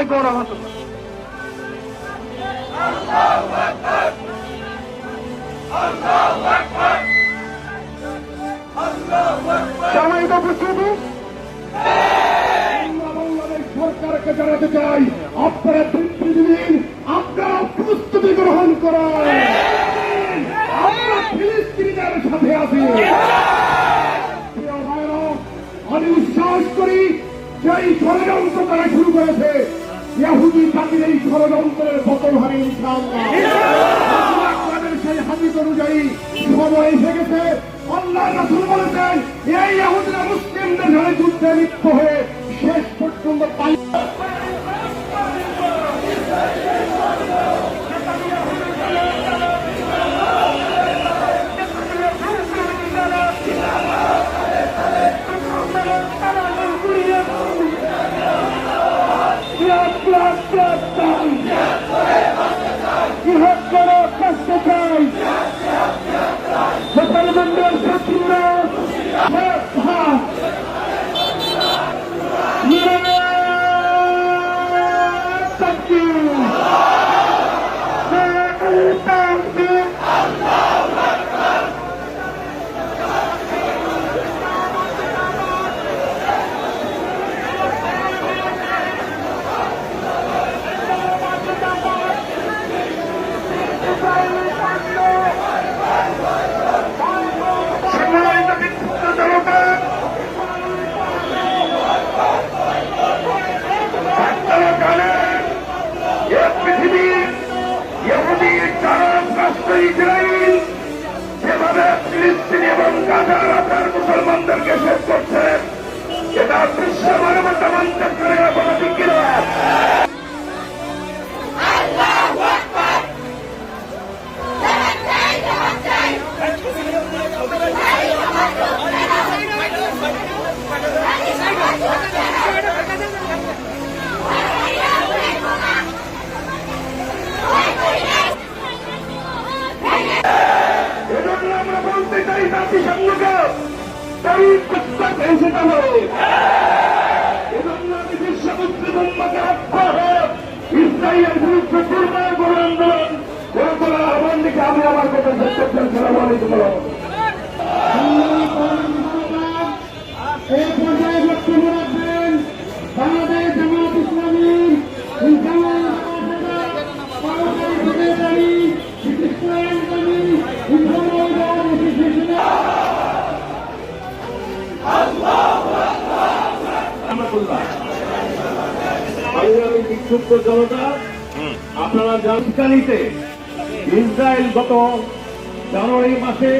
আলাইকুম রহমতুল্লাহ সম্মানিত সরকারকে জানাতে চাই, আপনারা পৃথিবীর আপনারা প্রস্তুতি গ্রহণ করেন আমরা ফিলিস্তিনিদের সাথে আছি। আমি বিশ্বাস করি যে এই ষড়যন্ত্র তারা শুরু করেছে ইয়াহুদি জাতির এই ষড়যন্ত্রের পতন হবে ইনশাআল্লাহ সেই হাদিস অনুযায়ী সময় এসে গেছে। আল্লাহ রাসূল বলেছেন, এই ইহুদিরা মুসলিমদের যুদ্ধে লিপ্ত হয়ে শেষ পর্যন্ত পাই জাতিসংঘকে প্রস্তাব এসে গেল এজন্য আমি বিশ্ব মুসলিম উম্মাকে আহ্বান ইসরায়েলের করে করে আমার কথা শেষ করছেন বিক্ষুব্ধ জনতা আপনারা জানকানিতে ইসরায়েল গত জানুয়ারি মাসে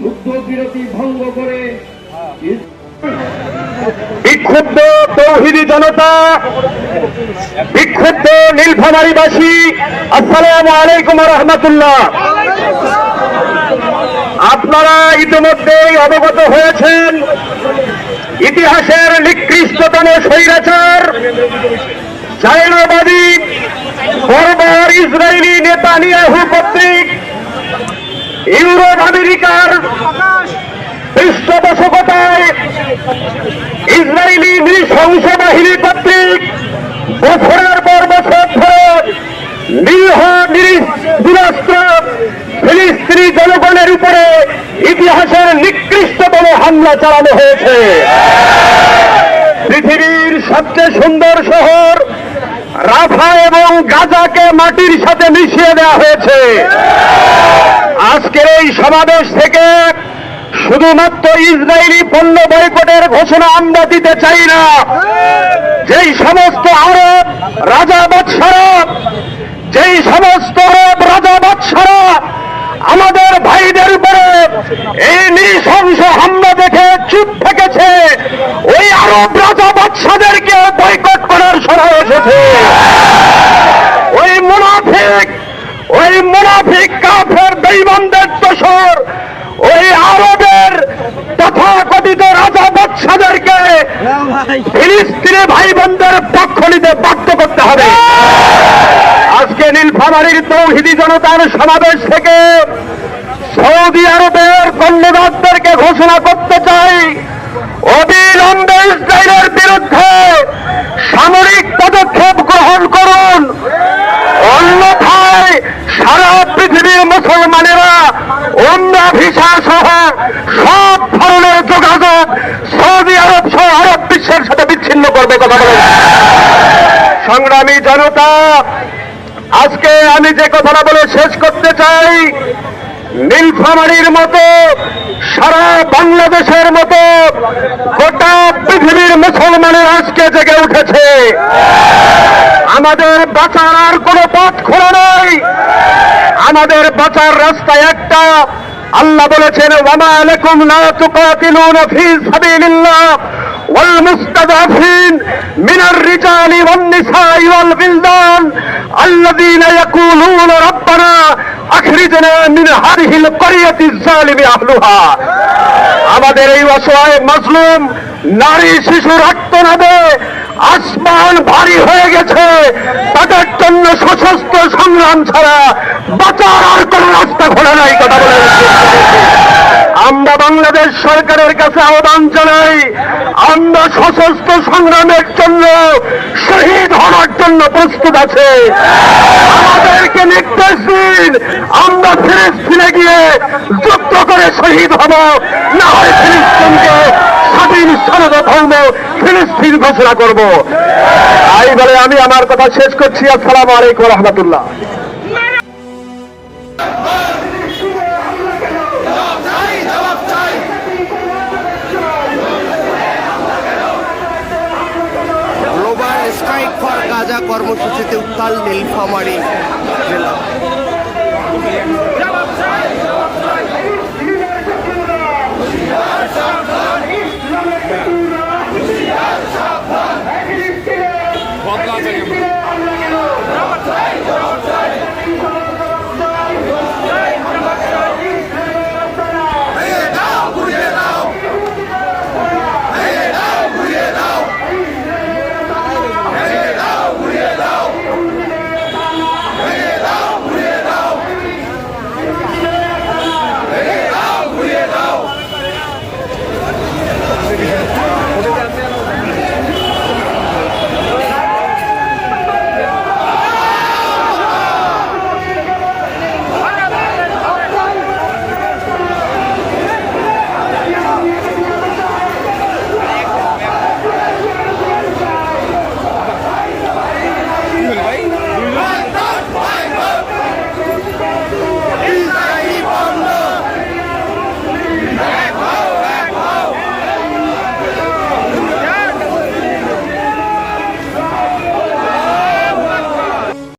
যুদ্ধ বিরতি ভঙ্গ করে বিক্ষুব্ধ তৌহিদি জনতা বিক্ষুব্ধ নীলফামারীবাসী আসসালামু আলাইকুম রহমতুল্লাহ। আপনারা ইতিমধ্যেই অবগত হয়েছেন ইতিহাসের নিকৃষ্টতম স্বৈরাচার চায়নাবাদী বর্বর ইসরায়েলি নেতানিয়াহু কর্তৃক ইউরোপ আমেরিকার পৃষ্ঠপোষকতায় ইসরায়েলি নৃশংস বাহিনী কর্তৃক বছরের পর বছর ধরে নিরীহ নিরস্ত্র ফিলিস্তিনি জনগণের উপরে ইতিহাসের নিকৃষ্টতম হামলা চালানো হয়েছে। পৃথিবীর সবচেয়ে সুন্দর শহর রাফা এবং গাজাকে মাটির সাথে মিশিয়ে দেওয়া হয়েছে। আজকের এই সমাবেশ থেকে শুধুমাত্র ইসরায়েলি পণ্য বয়কটের ঘোষণা আমরা দিতে চাই না। যেই সমস্ত আরব রাজা বাদশারা যেই সমস্ত আরব রাজা বাদশারা আমাদের ভাইদের উপরে এই নৃশংস হামলা দেখে চুপ ভাই বোনদের পক্ষ নিতে বাধ্য করতে হবে। আজকে নীলফামারীর তৌহিদি জনতার সমাবেশ থেকে সৌদি আরবের কন্যাদারদেরকে ঘোষণা করতে চাই। অবিলম্বে জনতা আজকে আমি যে কথাটা বলে শেষ করতে চাই, নীলফামারীর মতো, সারা বাংলাদেশের মতো, গোটা পৃথিবীর মুসলমানের আজকে জেগে উঠেছে। আমাদের বাঁচার আর কোনো পথ খোলা নেই। আমাদের বাঁচার রাস্তা একটা, আল্লাহ বলেছেন, ওয়ামা আলাইকুম লা তুকাতিলুনা ফি সাবিলিল্লাহ ওয়াল মুস্তাদাফিন। মিনার রিজালি ওয়াল বিলদান আল্লাযীনা ইয়াকুলুনা রাব্বানা আখরিজনা মিন হাদিহিল ক্বরিয়াতি যালিমি আহলুহা আমাদের এই অসহায় মাজলুম নারী শিশু শিশুর আত্মনাদে আসমান ভারী হয়ে গেছে তাদের জন্য সশস্ত্র সংগ্রাম ছাড়া বাঁচার আর কোন রাস্তা খোলা নাই, কথা বলে। আমরা বাংলাদেশ সরকারের কাছে আহ্বান জানাই, আমরা সশস্ত্র সংগ্রামের জন্য শহীদ হওয়ার জন্য প্রস্তুত আছে। আমাদেরকে নির্দেশ দিন, আমরা ফিলিস্তিনে গিয়ে যুদ্ধ করে শহীদ হব। না হয় ফিলিস্তিনকে স্বাধীন সার্বভৌম ফিলিস্তিন ঘোষণা করব। তাই বলে আমি আমার কথা শেষ করছি। আসসালামু আলাইকুম রহমতুল্লাহ। কর্মসূচিতে উত্তাল নীলফামারী জেলা।